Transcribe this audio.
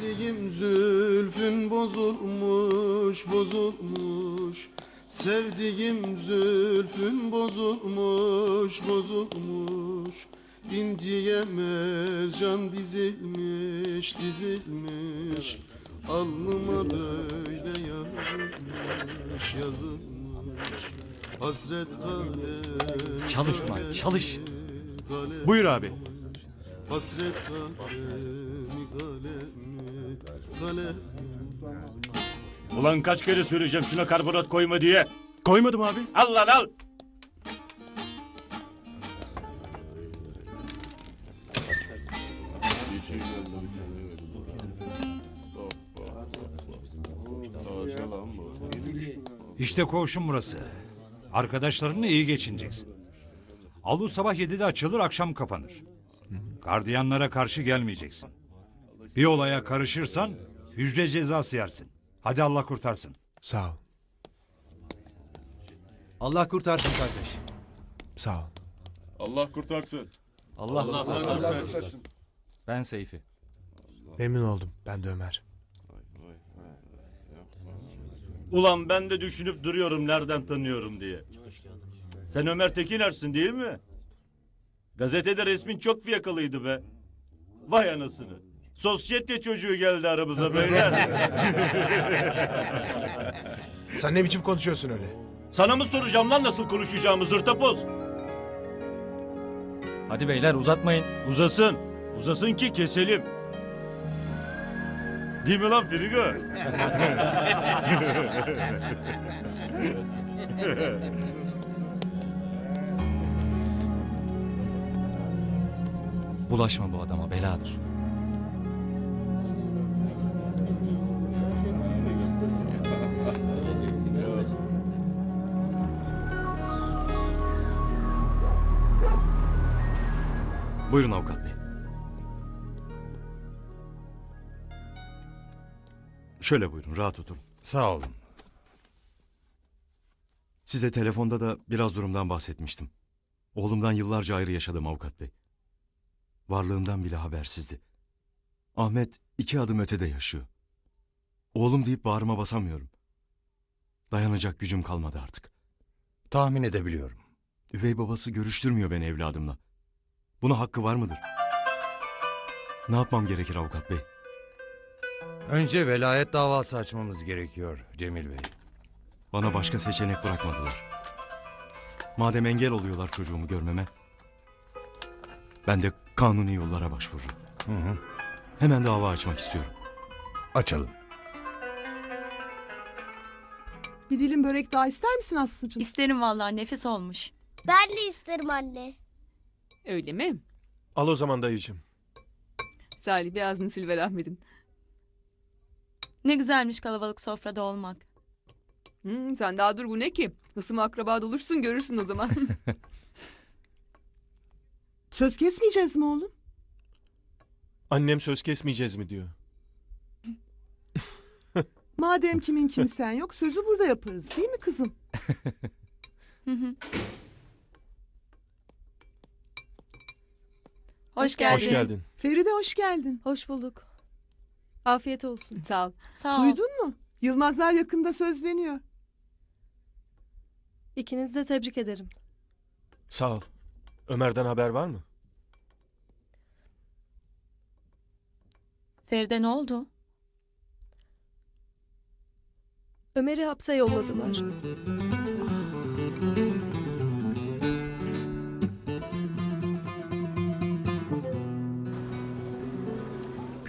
Sevdiğim zülfün bozulmuş bozulmuş. Sevdiğim zülfün bozulmuş bozulmuş. İnciye mercan dizilmiş dizilmiş. Alnıma böyle yazılmış yazılmış. Hasret kalem Çalışma, çalış. kalem. Buyur abi. Hasret kalemi kalemi Ulan kaç kere söyleyeceğim şuna karbonat koyma diye. Koymadım abi. Al lan al. İşte koğuşun burası. Arkadaşlarınla iyi geçineceksin. Alu sabah 7'de açılır akşam kapanır. Gardiyanlara karşı gelmeyeceksin. Bir olaya karışırsan hücre cezası yersin. Hadi Allah kurtarsın. Sağ ol. Allah kurtarsın kardeş. Sağ ol. Allah kurtarsın. Allah, kurtarsın. Ben Seyfi. Memnun oldum. Ben de Ömer. Ulan ben de düşünüp duruyorum nereden tanıyorum diye. Sen Ömer Tekiner'sin değil mi? Gazetede resmin çok fiyakalıydı be. Vay anasını. Sosyete çocuğu geldi aramıza beyler. Sen ne biçim konuşuyorsun öyle? Sana mı soracağım lan nasıl konuşacağımı zırtapoz? Hadi beyler uzatmayın. Uzasın. Uzasın ki keselim. Değil mi lan Frigo? Bulaşma bu adama beladır. Buyurun avukat bey. Şöyle buyurun rahat oturun. Sağ olun. Size telefonda da biraz durumdan bahsetmiştim. Oğlumdan yıllarca ayrı yaşadım avukat bey. Varlığımdan bile habersizdi. Ahmet iki adım ötede yaşıyor. Oğlum deyip bağrıma basamıyorum. Dayanacak gücüm kalmadı artık. Tahmin edebiliyorum. Üvey babası görüştürmüyor beni evladımla. Buna hakkı var mıdır? Ne yapmam gerekir avukat bey? Önce velayet davası açmamız gerekiyor Cemil Bey. Bana başka seçenek bırakmadılar. Madem engel oluyorlar çocuğumu görmeme, ben de kanuni yollara başvururum. Hemen dava açmak istiyorum. Açalım. Bir dilim börek daha ister misin Aslı'cığım? İsterim vallahi nefis olmuş. Ben de isterim anne. Öyle mi? Al o zaman dayıcığım. Salih bir ağzını sil ver Ahmet'in. Ne güzelmiş kalabalık sofrada olmak. Hmm, sen daha dur bu ne ki? Hısım akraba olursun görürsün o zaman. Söz kesmeyeceğiz mi oğlum? Annem söz kesmeyeceğiz mi diyor. Madem kimin kimsen yok sözü burada yaparız değil mi kızım? Hoş geldin. Hoş geldin. Feride hoş geldin. Hoş bulduk. Afiyet olsun. Sağ ol. Sağ ol. Duydun mu? Yılmazlar yakında sözleniyor. İkinizi de tebrik ederim. Sağ ol. Ömer'den haber var mı? Feride ne oldu? Ömer'i hapse yolladılar.